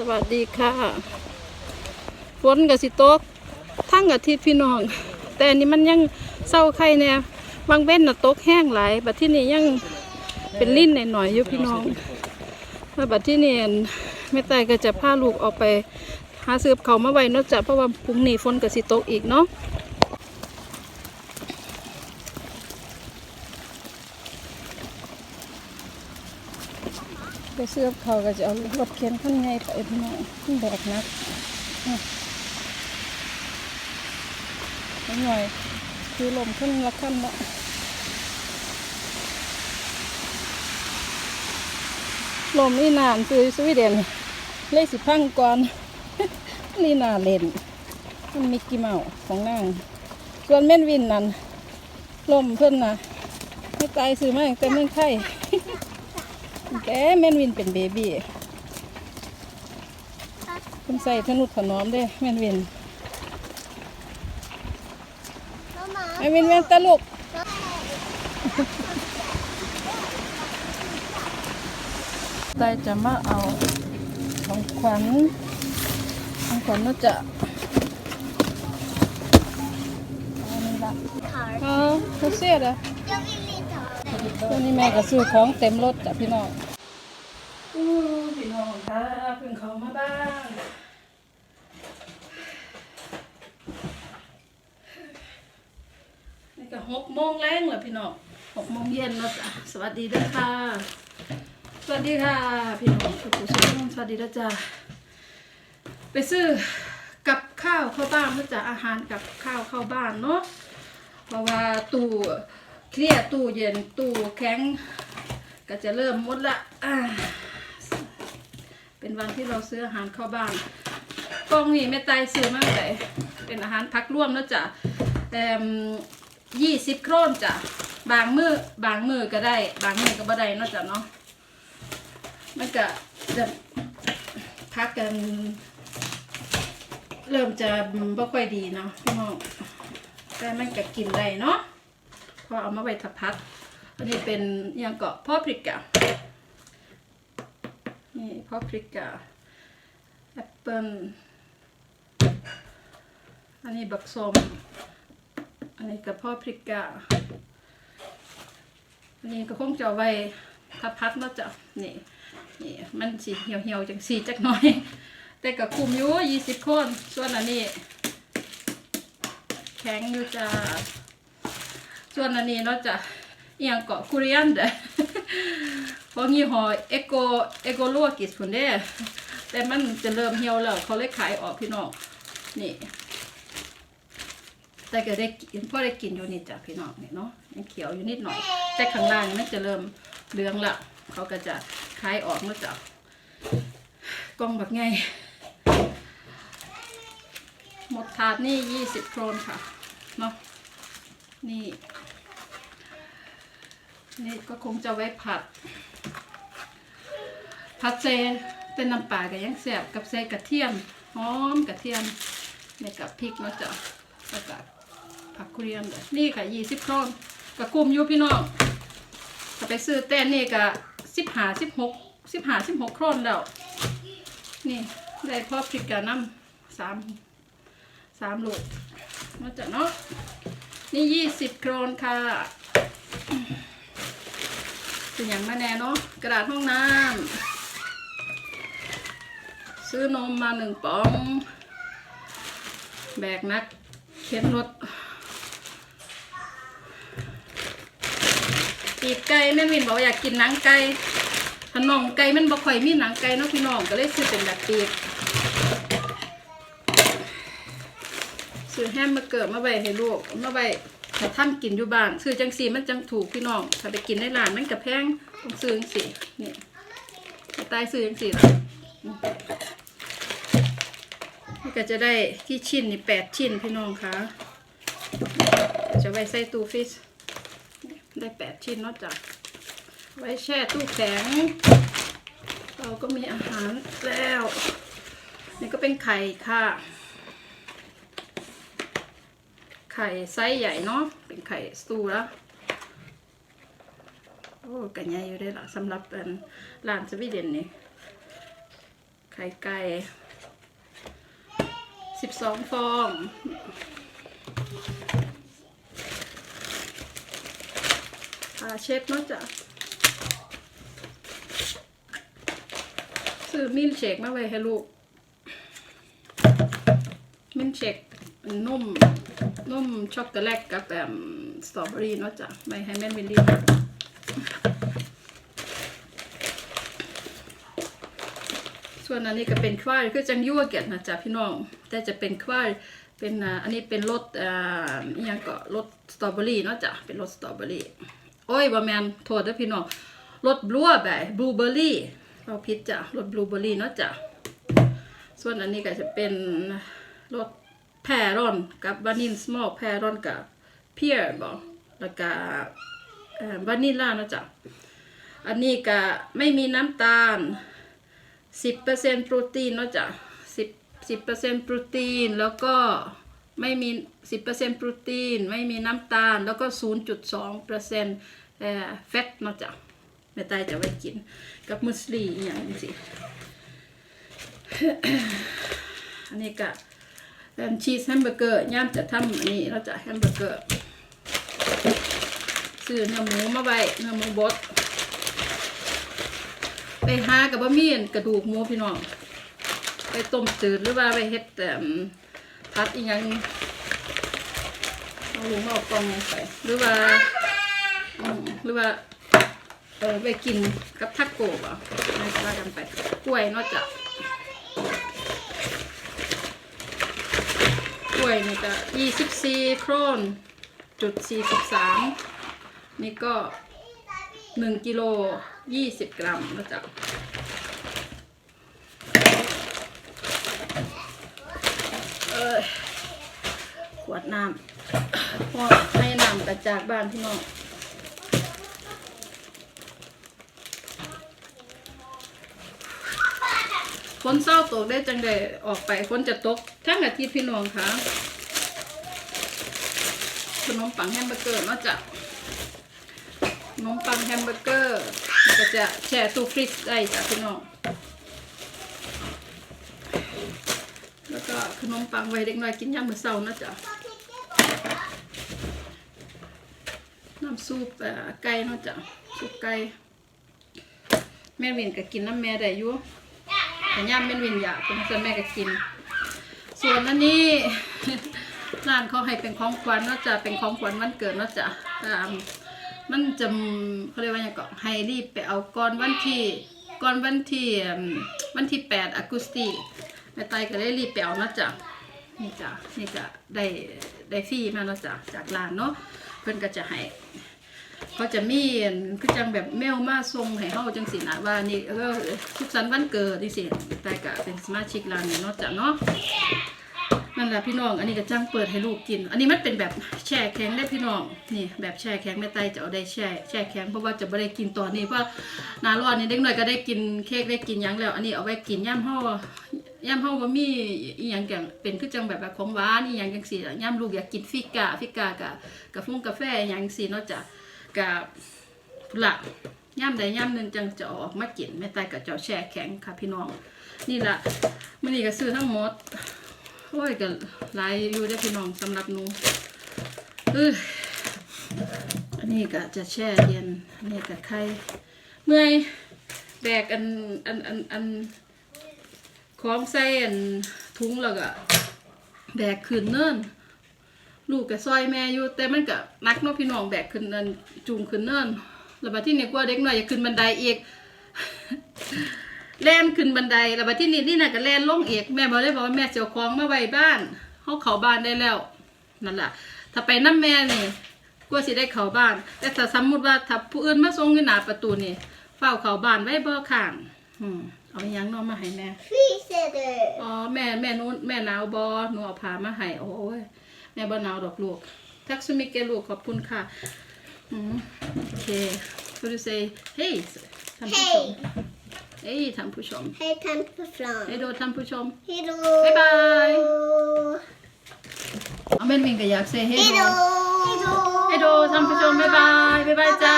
สวัสดีค่ะฝนกับสิโต๊กทั้งอาทิตย์พี่น้อง แต่อันนี้มันยังเศร้าไข่แน่บางเว้นน่ะตกแห้งหลายบัดที่นี่ยังเป็นลิ้นหน่อยๆอยู่พี่น้องแล้วบัดที่นี่อั่นแม่ตายก็จะพาลูกออกไปหาซื้อเขามาไว้นอกจากเพราะว่าพรุ่งนี้ฝนกับสิโต๊กอีกเนาะ ไปซื้อเขาก็จะเอารถเข็นขั้นไงไปพี่น้องขึ้นแบกนักนิดหน่อยคือลมขึ้นละขั้นละลมนี่นานคือสวีเดนเลขสิพังก่อนนี่นาเล่นมันมิกกี้เมาส์ของนางส่วนเม่นวินนั่นลมเพิ่นนะไม่ตายซื้อมาแต่เมืองไทย แกเม่นวินเป็นเบบี้เพิ่นใส่ทนุถนอมเด้เม่นวินไอ้วินเวียนตะลุกตายจะมาเอาของขวัญของขวัญน่าจะเอานี่ละอ๋อเขาเสียดอะ วันนี้แม่ก็ซื้อของเต็มรถจ้ะพี่น้องอู้พี่น้องค่ะเพิ่งเขามาบ้างนี่ก็หกโมงแรงแล้วพี่น้องหกโมงเย็นแล้วจ้ะสวัสดีด้วยค่ะ สวัสดีค่ะ พี่น้องทุกผู้ชมสวัสดีด้วยจ้ะไปซื้อกับข้าวเข้าบ้านเพื่อจะอาหารกับข้าวเข้าบ้านเนาะเพราะว่าตู้ เครียตู้เย็นตู้แข็ง ก็จะเริ่มหมดละอ่าเป็นวันที่เราซื้ออาหารเข้าบ้านกล้องนี่แม่ตายซื้อมาไหนเป็นอาหารพักร่วมแล้วจ้ะยี่สิบโครนจ้ะบางมือบางมือก็ได้ บางมือก็บ่ได้นาะจ้ะเนาะมันก็จะพักกัน เริ่มจะบ่ค่อยดีเนาะพี่น้องแต่มันก็กินได้เนาะ พอเอามาไว้ทับพัดอันนี้เป็นยังเกาะพ่อพริกกะนี่พ่อพริกกะแอปเปิ้ลอันนี้บักส้มอันนี้กระเพาะพริกกาอันนี้ก็คงจะเอาไว้ทับพัดเนาะจ้ะนี่นี่มันสีเหี่ยวๆจังสีจักหน่อย แต่ก็คุมอยู่ยี่สิบคน ส่วนอันนี้ แข็งอยู่จ้ะ ส่วนอันนี้เนาะจะเอียงเกาะคุริอันเด้อของยี่ห้อเอโกเอโกลวกิสพุ่นเด้แต่มันจะเริ่มเหี่ยวแล้วเขาเลยขายออกพี่น้องนี่ แต่ก็ได้กินพอได้กินอยู่นิดจ้ะพี่น้องเนี่ยเนาะยังเขียวอยู่นิดหน่อย แต่ข้างล่างนี่มันจะเริ่มเหลืองละเขาก็จะคลายออกเนาะจ้ะกล่องแบบไงหมดถาดนี่ยี่สิบโครนค่ะเนาะนี่ นี่ก็คงจะไว้ผัด ผัดเซเป็นน้ำปลากับยังแสบกับเซกระเทียมหอมกระเทียมนี่กับพริกเนาะจ้ะแล้วก็ผักคุเรียนเลยนี่ค่ะยี่สิบโครนกับคุมอยู่พี่น้องถ้าไปซื้อแต่นี่ก็สิบห้าสิบหกสิบห้าสิบหกโครนแล้วนี่ได้พอพริกกับน้ำสามสามลูกเนาะจ้ะเนาะนี่ยี่สิบโครนค่ะ เป็นอย่างมาแน่เนาะกระดาษห้องน้ำซื้อนมมาหนึ่งป๋อง แบกนักเข็นรถปีกไก่แม่วินบอกว่าอยากกินหนังไก่ถ้าน่องไก่มันบ่ค่อยมีหนังไก่เนาะพี่น้องก็เลยซื้อเป็นแบบปีกซื้อแฮมมาเกิดมาไว้ให้ลูกมาไว้ ถ้าทำกินอยู่บ้านซื้อจังสีมันจังถูกพี่น้อง ถ้าไปกินในร้านมันกับแพงต้องซื้อจังสีนี่ตายซื้อจังสีละนี่ก็จะได้ที่ชิ้นนี่แปดชิ้นพี่น้องคะจะไว้ใส่ตู้ฟรีซได้แปดชิ้นนอกจากไว้แช่ตู้แข็ง เราก็มีอาหารแล้ว นี่ก็เป็นไข่ค่ะ ไข่ไซส์ใหญ่เนาะเป็นไข่สตูแล้วโอ้กันใหญ่อยู่ได้ละสำหรับเป็นร้านสวีเดนนี่ไข่ไก่สิบสองฟองอาเชฟเนาะจ้ะซื้อมิลเชคมาไว้ให้ลูกมิลเช นุ่มนุ่มช็อกโกแลตกับแบบสตรอเบอรี่เนาะจ้ะไม่ให้แม่นวิลลี่ส่วนอันนี้ก็เป็นควายคือจังยั่วเกียรตินะจ๊ะพี่น้อง แต่จะเป็นควายเป็นอันนี้เป็นรสอ่าอหยังก็รสสตรอเบอรี่เนาะจ้ะเป็นรสสตรอเบอรี่โอ้ยบ่แมนโทษเด้อพี่น้องรสบลัวแบบบลูเบอร์รี่เราผิดจ้ะรสบลูเบอร์รี่เนาะจ้ะส่วนอันนี้ก็จะเป็นรส แพรอนกับวานิลสมอลแพรอนกับเพียร์บ่แล้วก็วานิลลานะจ้ะอันนี้ก็ไม่มีน้ำตาล 10%โปรตีนนะจ้ะ10 10%โปรตีนแล้วก็ไม่มี 10%โปรตีน ไม่มีน้ำตาลแล้วก็ 0.2%เอ่อแฟตนะจ้ะแม่ตายจะไว้กินกับมุสลีอย่างนี้สิอันนี้ก็ เป็นชีสแฮมเบอร์เกอร์ย่ามจะทำอันนี้เราจะแฮมเบอร์เกอร์ซื้อเนื้อหมูมาไว้เนื้อหมูบดไปหากับบะหมี่อนกระดูกหมูพี่น้อง ไปต้มจืดหรือว่าไปเฮ็ดแต่พัดอีหยังเอาลุมเอากล่องไปหรือว่าหรือว่าเออไปกินกับทักโกะอะไม่ว่ากันไปกล้วยนอกจากกล้ วยนี่ก็ยี่สิบสี่โครนจุดสี่สิบสามนี่ก็หนึ่งกิโลยี่สิบกรัมนะจ๊ะเอ้ยขวดน้ำพอให้น้ำกระจากบ้านพี่น้อง นเศร้าตกได้จังได้ออกไปฝนจะตก ทั้งอาทิตย์พี่น้องค่ะขนมปังแฮมเบอร์เกอร์นาะจ๊ะขนมปังแฮมเบอร์เกอร์ก็จะแช่ตู้ฟรีซได้จ้ะพี่น้องแล้วก็ขนมปังไว้เด็กน้อยกินยามมื้อเช้านะจ๊ะน้ำซุปไก่เนาะจ๊ะซุปไก่แม่วินก็กินน้ำแม่ได้อยู่ แต่ย่ามแม่วินอยากเป็นส่วนแม่ก็กิน ส่วนอันนี้ร้านเขาให้เป็นของขวัญเนาะจ๊ะเป็นของขวัญวันเกิดเนาะจ๊ะตามมันจะเขาเรียกว่าอย่างก็ให้รีบไปเอาก่อนวันที่ก่อนวันที่วันที่แปดออกุสตีแม่ไตก็เลยรีบไปเอานะจ๊ะนี่จ้ะนี่ก็ได้ได้ฟรีมาเนาะจ๊ะจากร้านเนาะเพิ่นก็จะให้ เขาจะมีอันคือจังแบบเมลมาส่งให้เฮาจังสินะว่านี่เออทุกสันวันเกิดจังซี่แต่ก็เป็นสมาชิกร้านนี้เนาะจ้ะเนาะนั่นแหละพี่น้อง อันนี้ก็จ้างเปิดให้ลูกกิน อันนี้มันเป็นแบบแช่แข็งได้พี่น้อง นี่แบบแช่แข็งแม่ไตจะเอาได้แช่แช่แข็งเพราะว่าจะไม่ได้กินตอนนี้เพราะหนารอนนี่เด็กหน่อยก็ได้กินเค้กได้กินยังแล้ว อันนี้เอาไว้กินย่ำห่อย่ำห่อว่ามีอีหยังอย่างเป็นคือจังแบบแบบของหวานอีหยังจังซี่ล่ะย่ำลูกอยากกินฟิกาฟิกากะกาฟุ้งกาแฟอหยังจังซี่เนาะจ้ะกั บพุ่นละย่ำใดย่ำหนึ่งจังจะออกมากินแม่ไตก็จะเอาแช่แข็งค่ะพี่น้อง นี่ล่ะมื้อนี้ก็ซื้อทั้งหมดโอ้ยก็หลายอยู่ได้พี่น้องสำหรับหนูเอออันนี้ก็จะแช่เย็นอันนี้ก็ไข่เมื่อยแบกอันอันอันอันของใส่อันถุงแล้วก็แบกขึ้นเนิน ลูกก็ซอยแม่อยู่แต่มันก็หนักเนาะพี่น้องแบกขึ้นเนินจูงขึ้นเนินแล้วบัดที่นี่กลัว่าเด็กน้อยอยากขึ้นบันไดอีกแล่นขึ้นบันไดแล้วบัดที่นี่นี่น่ะก็แล่นลงเอกแม่บอกเลยบอกว่าแม่เสียวของมาไว้บ้านเขาเขาบ้านได้แล้วนั่นแหละถ้าไปน้ำแม่นี่กลัวสิได้เขาบ้าน แต่ถ้าสมมุติว่าถ้าผู้อื่นมาส่งอยู่หน้าประตูนี่เฝ้าเขาบ้านไว้บ่ข้างอืมเอาอิหยังเน้องมาให้แม่ Frysede. อ๋อแม่แม่นู้นแม่หนาวบอหนูเอาผ้ามาให้โอ้ย แม่บ่หนาวดอกลูกทักซุมิเกลูกขอบคุณค่ะอืมโอเค so to say hey ท่านผู้ชม hey ท่านผู้ชม Hej tant på flan. ให้ดูท่านผู้ชม Hej då. Bye bye. เอาแม่นวิงก็อยากเซให้ Hej ดู då. ให้ดูท่านผู้ชมบ๊ายบายบ๊ายบายจ้า